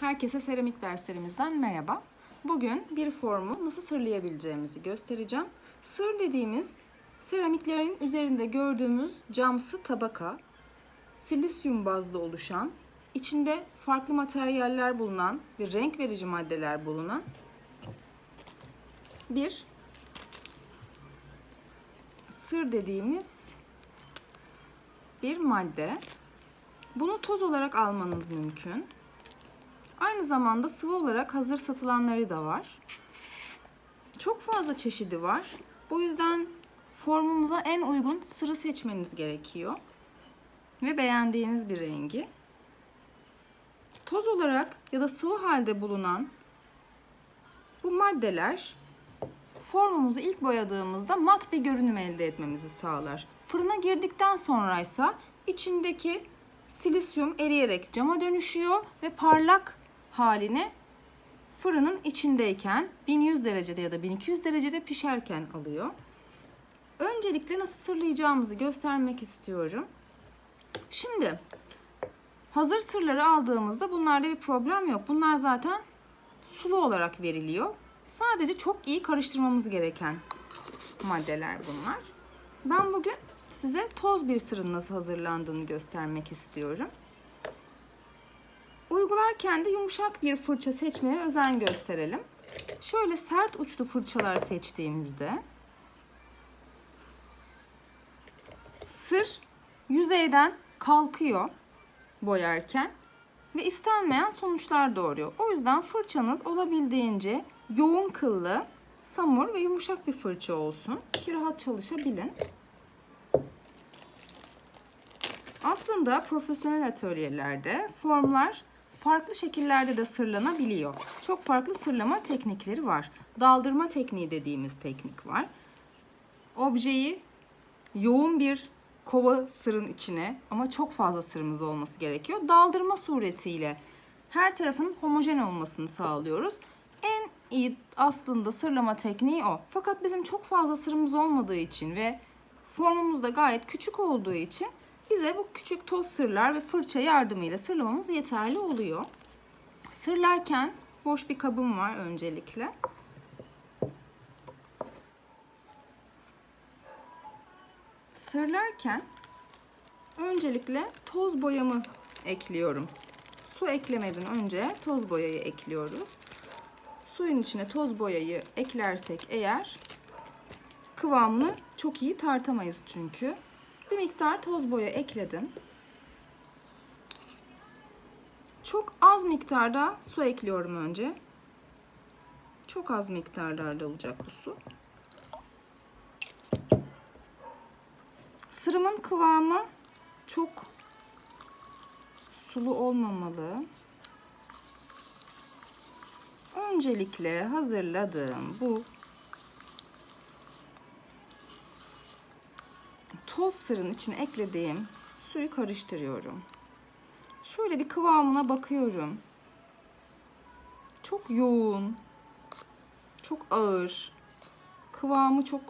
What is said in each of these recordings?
Herkese seramik derslerimizden merhaba. Bugün bir formu nasıl sırlayabileceğimizi göstereceğim. Sır dediğimiz seramiklerin üzerinde gördüğümüz camsı tabaka, silisyum bazlı oluşan, içinde farklı materyaller bulunan ve renk verici maddeler bulunan bir sır dediğimiz bir madde. Bunu toz olarak almanız mümkün. Aynı zamanda sıvı olarak hazır satılanları da var. Çok fazla çeşidi var. Bu yüzden formunuza en uygun sırı seçmeniz gerekiyor. Ve beğendiğiniz bir rengi. Toz olarak ya da sıvı halde bulunan bu maddeler formumuzu ilk boyadığımızda mat bir görünüm elde etmemizi sağlar. Fırına girdikten sonra ise içindeki silisyum eriyerek cama dönüşüyor ve parlak halini fırının içindeyken 1100 derecede ya da 1200 derecede pişerken alıyor. Öncelikle nasıl sırlayacağımızı göstermek istiyorum. Şimdi hazır sırları aldığımızda bunlarda bir problem yok. Bunlar zaten sulu olarak veriliyor. Sadece çok iyi karıştırmamız gereken maddeler bunlar. Ben bugün size toz bir sırın nasıl hazırlandığını göstermek istiyorum. Uygularken de yumuşak bir fırça seçmeye özen gösterelim. Şöyle sert uçlu fırçalar seçtiğimizde sır yüzeyden kalkıyor boyarken ve istenmeyen sonuçlar doğuruyor. O yüzden fırçanız olabildiğince yoğun kıllı, samur ve yumuşak bir fırça olsun ki rahat çalışabilin. Aslında profesyonel atölyelerde formlar farklı şekillerde de sırlanabiliyor. Çok farklı sırlama teknikleri var. Daldırma tekniği dediğimiz teknik var. Objeyi yoğun bir kova sırın içine ama çok fazla sırımız olması gerekiyor. Daldırma suretiyle her tarafın homojen olmasını sağlıyoruz. En iyi aslında sırlama tekniği o. Fakat bizim çok fazla sırımız olmadığı için ve formumuz da gayet küçük olduğu için bize bu küçük toz sırlar ve fırça yardımıyla sırlamamız yeterli oluyor. Sırlarken boş bir kabım var öncelikle. Sırlarken öncelikle toz boyamı ekliyorum. Su eklemeden önce toz boyayı ekliyoruz. Suyun içine toz boyayı eklersek eğer kıvamını çok iyi tartamayız çünkü. Bir miktar toz boya ekledim. Çok az miktarda su ekliyorum önce. Çok az miktarlarda olacak bu su. Sırımın kıvamı çok sulu olmamalı. Öncelikle hazırladığım bu toz sırın içine eklediğim suyu karıştırıyorum. Şöyle bir kıvamına bakıyorum. Çok yoğun, çok ağır, kıvamı çok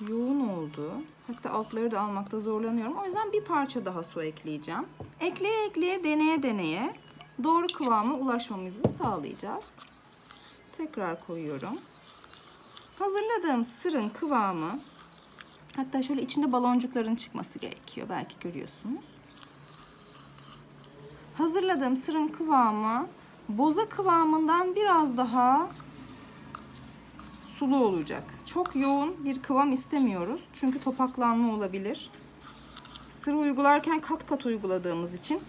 yoğun oldu. Hatta altları da almakta zorlanıyorum. O yüzden bir parça daha su ekleyeceğim. Ekleye ekleye, deneye deneye doğru kıvama ulaşmamızı sağlayacağız. Tekrar koyuyorum. Hazırladığım sırın kıvamı Hatta şöyle içinde baloncukların çıkması gerekiyor. Belki görüyorsunuz. Hazırladığım sırın kıvamı boza kıvamından biraz daha sulu olacak. Çok yoğun bir kıvam istemiyoruz. Çünkü topaklanma olabilir. Sırı uygularken kat kat uyguladığımız için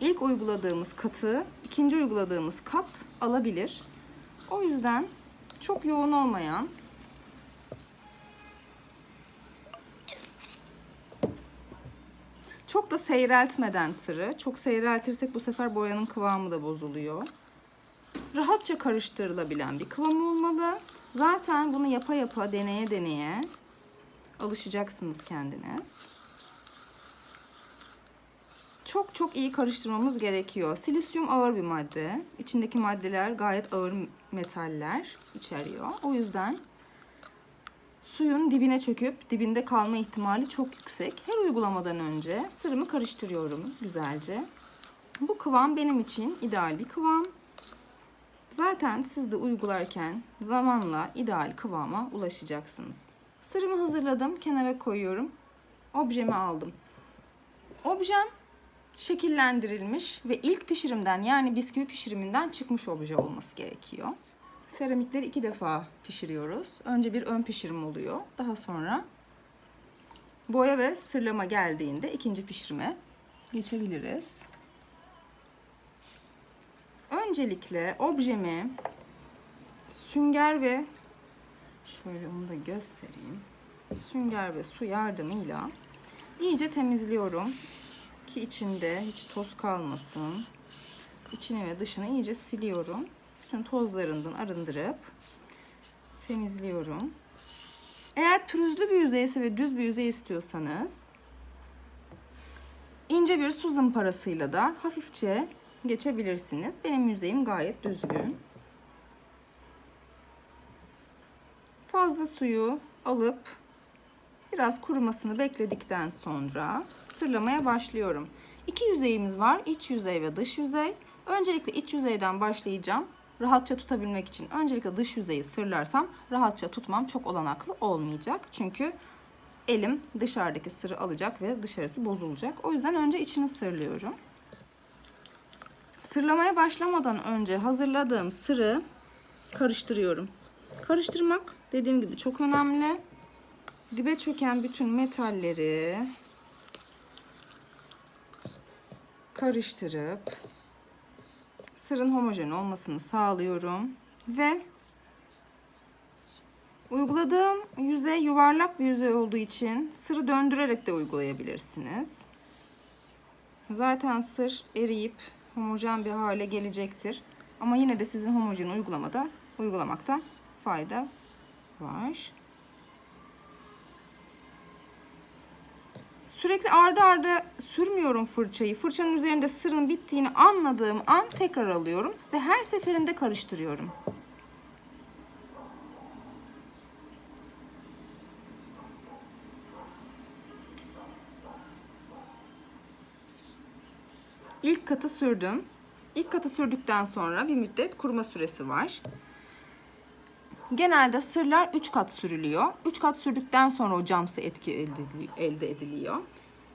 ilk uyguladığımız katı, ikinci uyguladığımız kat alabilir. O yüzden çok yoğun olmayan Çok da seyreltmeden sırı. Çok seyreltirsek bu sefer boyanın kıvamı da bozuluyor. Rahatça karıştırılabilen bir kıvam olmalı. Zaten bunu yapa yapa, deneye deneye alışacaksınız kendiniz. Çok çok iyi karıştırmamız gerekiyor. Silisyum ağır bir madde. İçindeki maddeler gayet ağır metaller içeriyor. O yüzden Suyun dibine çöküp dibinde kalma ihtimali çok yüksek. Her uygulamadan önce sırımı karıştırıyorum güzelce. Bu kıvam benim için ideal bir kıvam. Zaten siz de uygularken zamanla ideal kıvama ulaşacaksınız. Sırımı hazırladım, kenara koyuyorum. Objemi aldım. Objem şekillendirilmiş ve ilk pişirimden yani bisküvi pişiriminden çıkmış obje olması gerekiyor. Seramikleri iki defa pişiriyoruz. Önce bir ön pişirim oluyor. Daha sonra boya ve sırlama geldiğinde ikinci pişirime geçebiliriz. Öncelikle objemi sünger ve şöyle onu da göstereyim. Sünger ve su yardımıyla iyice temizliyorum ki içinde hiç toz kalmasın. İçini ve dışını iyice siliyorum. Bütün tozlarından arındırıp temizliyorum. Eğer pürüzlü bir yüzeyse ve düz bir yüzey istiyorsanız ince bir su zımparasıyla da hafifçe geçebilirsiniz. Benim yüzeyim gayet düzgün. Fazla suyu alıp biraz kurumasını bekledikten sonra sırlamaya başlıyorum. İki yüzeyimiz var. iç yüzey ve dış yüzey. Öncelikle iç yüzeyden başlayacağım. Rahatça tutabilmek için öncelikle dış yüzeyi sırlarsam rahatça tutmam çok olanaklı olmayacak. Çünkü elim dışarıdaki sırı alacak ve dışarısı bozulacak. O yüzden önce içini sırlıyorum. Sırlamaya başlamadan önce hazırladığım sırı karıştırıyorum. Karıştırmak dediğim gibi çok önemli. Dibe çöken bütün metalleri karıştırıp sırın homojen olmasını sağlıyorum ve uyguladığım yüzey yuvarlak bir yüzey olduğu için sırı döndürerek de uygulayabilirsiniz. Zaten sır eriyip homojen bir hale gelecektir. Ama yine de sizin homojen uygulamada uygulamakta fayda var. Sürekli ardı arda sürmüyorum fırçayı. Fırçanın üzerinde sırın bittiğini anladığım an tekrar alıyorum ve her seferinde karıştırıyorum. İlk katı sürdüm. İlk katı sürdükten sonra bir müddet kuruma süresi var. Genelde sırlar 3 kat sürülüyor. 3 kat sürdükten sonra o camsı etki elde ediliyor.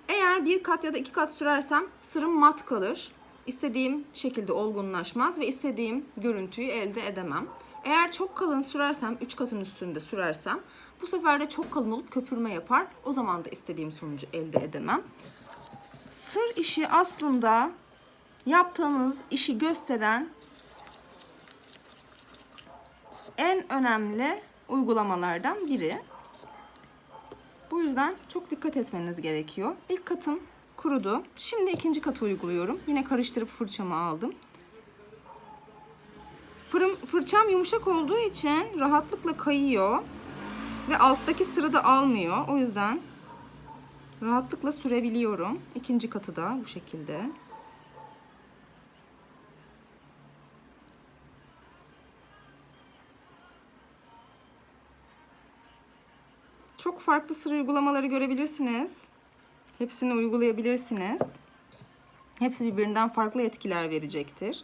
Eğer bir kat ya da iki kat sürersem sırım mat kalır. İstediğim şekilde olgunlaşmaz ve istediğim görüntüyü elde edemem. Eğer çok kalın sürersem, 3 katın üstünde sürersem bu sefer de çok kalın olup köpürme yapar. O zaman da istediğim sonucu elde edemem. Sır işi aslında yaptığınız işi gösteren en önemli uygulamalardan biri. Bu yüzden çok dikkat etmeniz gerekiyor. İlk katım kurudu. Şimdi ikinci katı uyguluyorum. Yine karıştırıp fırçamı aldım. Fırım, fırçam yumuşak olduğu için rahatlıkla kayıyor. Ve alttaki sıra da almıyor. O yüzden rahatlıkla sürebiliyorum. İkinci katı da bu şekilde. Çok farklı sıra uygulamaları görebilirsiniz. Hepsini uygulayabilirsiniz. Hepsi birbirinden farklı etkiler verecektir.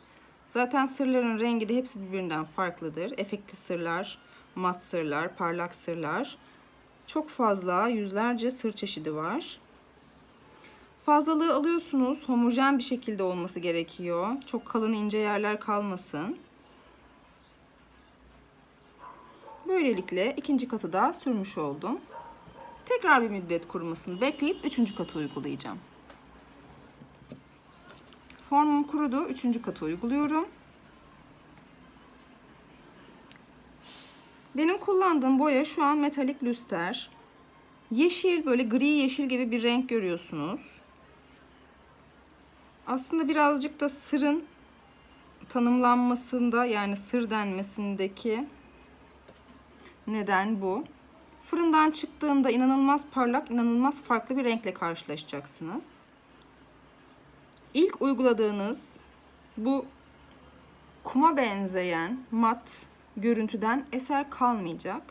Zaten sırların rengi de hepsi birbirinden farklıdır. Efektli sırlar, mat sırlar, parlak sırlar. Çok fazla yüzlerce sır çeşidi var. Fazlalığı alıyorsunuz. Homojen bir şekilde olması gerekiyor. Çok kalın ince yerler kalmasın. Böylelikle ikinci katı da sürmüş oldum. Tekrar bir müddet kurumasını bekleyip üçüncü katı uygulayacağım. Formum kurudu. Üçüncü katı uyguluyorum. Benim kullandığım boya şu an metalik lüster. Yeşil böyle gri yeşil gibi bir renk görüyorsunuz. Aslında birazcık da sırın tanımlanmasında yani sır denmesindeki neden bu. Fırından çıktığında inanılmaz parlak, inanılmaz farklı bir renkle karşılaşacaksınız. İlk uyguladığınız bu kuma benzeyen mat görüntüden eser kalmayacak.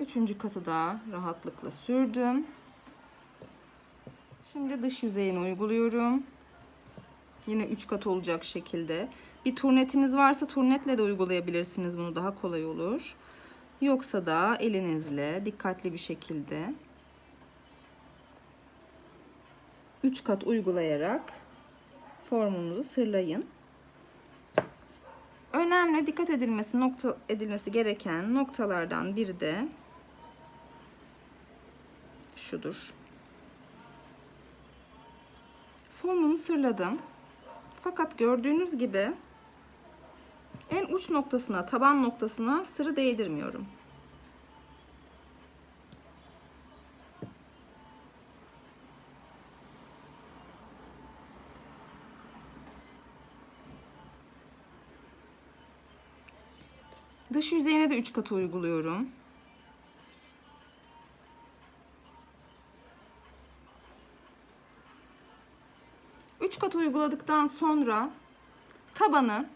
Üçüncü katı da rahatlıkla sürdüm. Şimdi dış yüzeyine uyguluyorum. Yine 3 kat olacak şekilde. Bir turnetiniz varsa turnetle de uygulayabilirsiniz. Bunu daha kolay olur. Yoksa da elinizle dikkatli bir şekilde 3 kat uygulayarak formunuzu sırlayın. Önemli dikkat edilmesi nokta edilmesi gereken noktalardan biri de şudur. Formumu sırladım. Fakat gördüğünüz gibi en uç noktasına, taban noktasına sırı değdirmiyorum. Dış yüzeyine de 3 katı uyguluyorum. Üç kat uyguladıktan sonra tabanı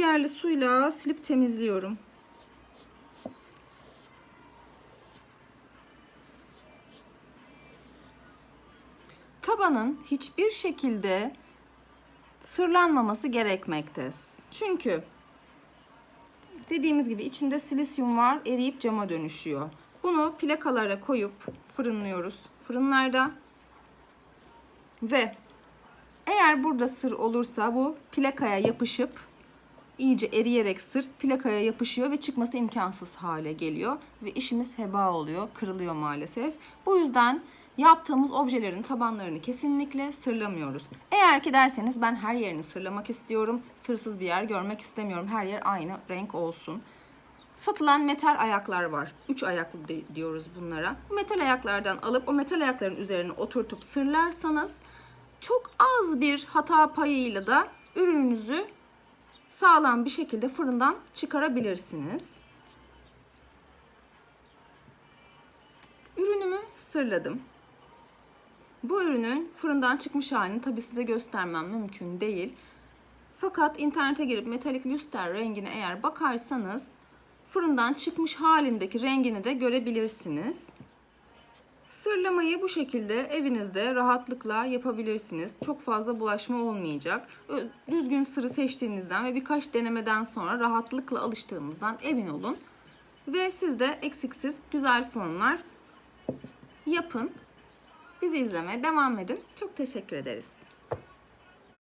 süngerli suyla silip temizliyorum. Tabanın hiçbir şekilde sırlanmaması gerekmekte. Çünkü dediğimiz gibi içinde silisyum var, eriyip cama dönüşüyor. Bunu plakalara koyup fırınlıyoruz. Fırınlarda ve eğer burada sır olursa bu plakaya yapışıp iyice eriyerek sır plakaya yapışıyor ve çıkması imkansız hale geliyor ve işimiz heba oluyor, kırılıyor maalesef. Bu yüzden yaptığımız objelerin tabanlarını kesinlikle sırlamıyoruz. Eğer ki derseniz ben her yerini sırlamak istiyorum, sırsız bir yer görmek istemiyorum, her yer aynı renk olsun. Satılan metal ayaklar var. Üç ayaklı di- diyoruz bunlara. Bu metal ayaklardan alıp o metal ayakların üzerine oturtup sırlarsanız çok az bir hata payıyla da ürününüzü sağlam bir şekilde fırından çıkarabilirsiniz. Ürünümü sırladım. Bu ürünün fırından çıkmış halini tabi size göstermem mümkün değil. Fakat internete girip metalik lüster rengine eğer bakarsanız fırından çıkmış halindeki rengini de görebilirsiniz. Sırlamayı bu şekilde evinizde rahatlıkla yapabilirsiniz. Çok fazla bulaşma olmayacak. Düzgün sırı seçtiğinizden ve birkaç denemeden sonra rahatlıkla alıştığınızdan emin olun. Ve siz de eksiksiz güzel formlar yapın. Bizi izlemeye devam edin. Çok teşekkür ederiz.